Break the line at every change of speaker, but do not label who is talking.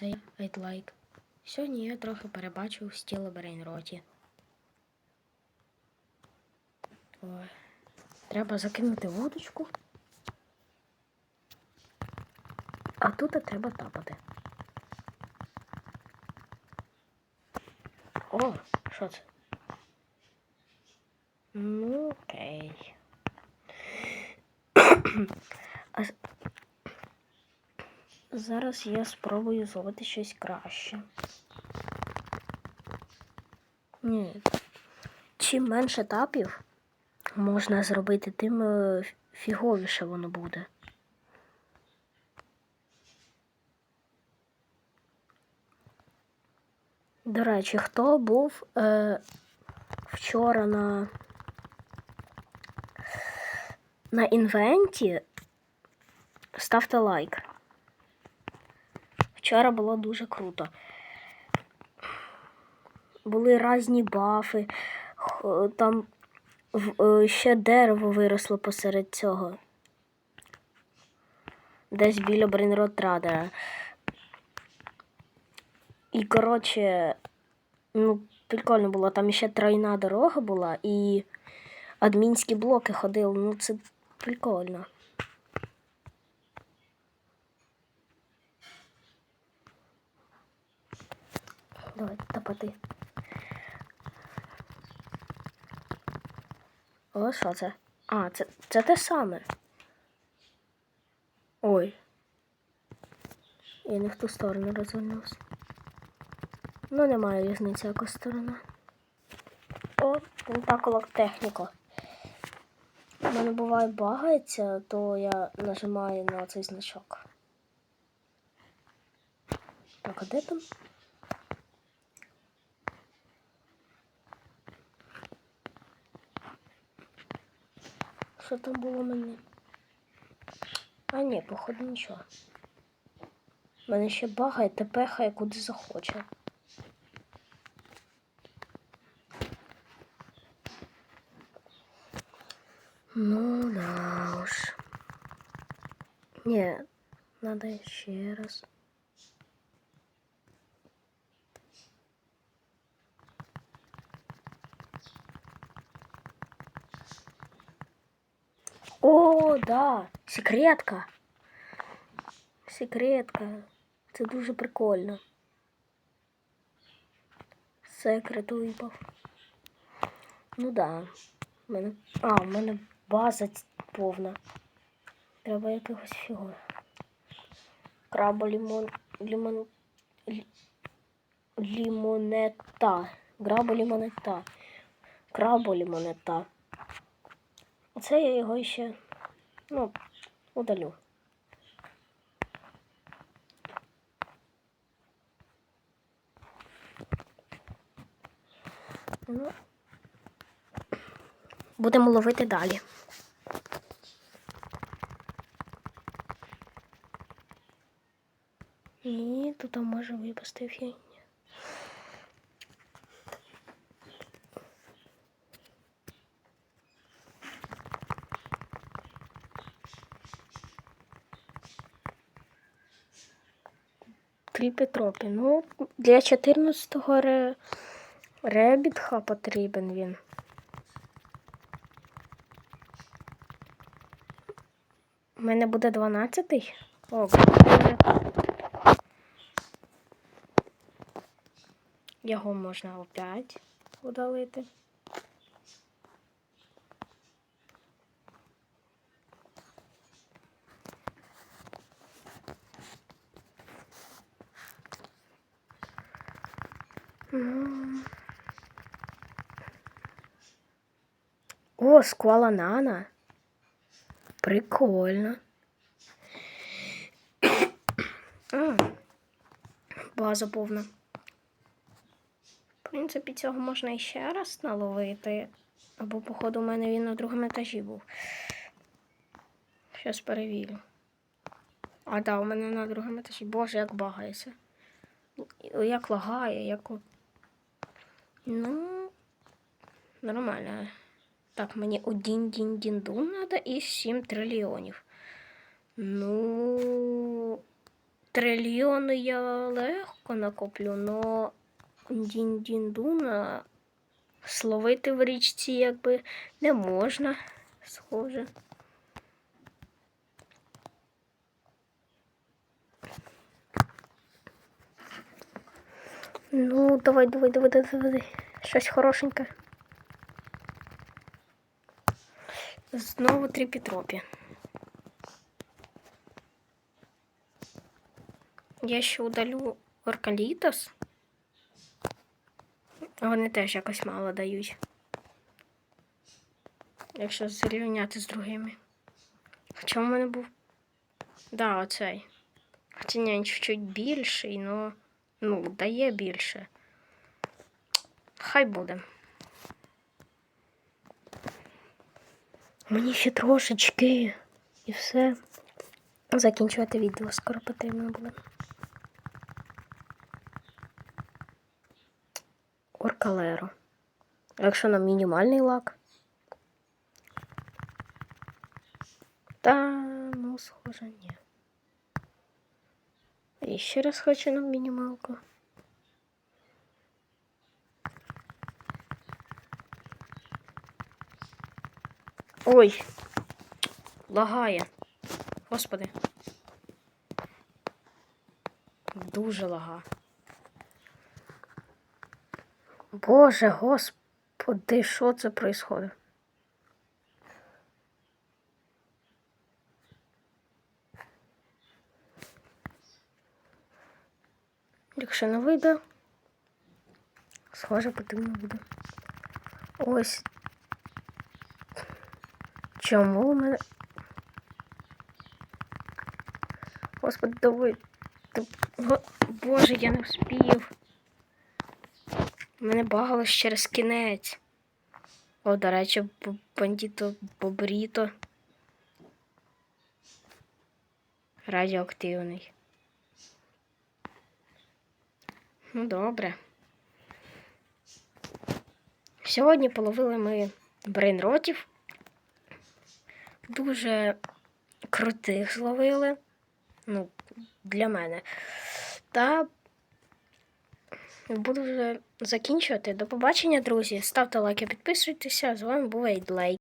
Це I'd like. Сьогодні я трохи перебачив стіл Брейнроті. Ой. Треба закинути водочку. А тут треба тапати. О, що це? Ну, окей. зараз я спробую зробити щось краще. Ні. Чим менше тапів можна зробити, тим е, фіговіше воно буде. До речі, хто був е, вчора на, на інвенті, ставте лайк. Вчора було дуже круто. Були різні бафи, там е, ще дерево виросло посеред цього. Десь біля Брейнротрадера. І, коротше, ну, прикольно було. Там ще тройна дорога була і адмінські блоки ходили. Ну, це прикольно. Давай, топати. О, що це? А, це, це те саме. Ой. Я не в ту сторону розвернувся. Ну, немає різниці, яка сторона. О, тентакулок техніко. У мене буває багається, то я нажимаю на цей значок. Так, а де там? Що там було мені? А ні, походу нічого. Мене ще багає, тепехає куди захоче. Ну да уж. Не, надо еще раз. О, да, секретка. Секретка. Це дуже прикольно. Секрет випав. Ну да. У мене... А, у мене база повна. Треба якихось фігур. Краба. Лімон. лі- Лімонета. Граба лімонета. Крабо лімонета. Оце я його ще. Ну, удалю. Ну, будемо ловити далі. І тут може випасти фігня. Тріпі-тропі. Ну, для 14-го ре... ребітха потрібен він. У мене буде 12-й. О. Його можна опять удалити. О, сквала нана. Прикольно. База повна. В принципі, цього можна іще раз наловити. Або, походу, у мене він на другому етажі був. Щас перевірю. А, да, у мене на другому етажі. Боже, як багається. Як лагає, як. Ну, нормально. Так, мені один дін дін дун треба і 7 трильйонів. Ну, трильйони я легко накоплю, но дін-дін-дуна словити в річці якби не можна, схоже. Ну, давай, давай, давай, давай, давай. Щось хорошеньке. Знову три Петропі. Я ще удалю Оркалітос. Вони теж якось мало дають. Якщо зрівняти з другими. Хоча в мене був. Да, оцей. Хоча ні, він чуть більший, но ну, дає більше. Хай буде. Мені ще трошечки і все. Закінчувати відео скоро потрібно буде. Оркалеро. Якщо на мінімальний лак. Та, ну, схоже, ні. І ще раз хочу на мінімалку. Ой, лагає. Господи. Дуже лага. Боже, господи, що це происходит? Якщо не вийде, схоже, потрібно буде. Ось. Чому у мене. Господи, давай. Боже, я не вспів. Мене багало через кінець. О, до речі, бандіто Бобріто. Радіоактивний. Ну, добре. Сьогодні половили ми брейнротів. Дуже крутих зловили. Ну, для мене. Та буду вже закінчувати. До побачення, друзі. Ставте лайки, підписуйтеся. З вами був Ейдлей.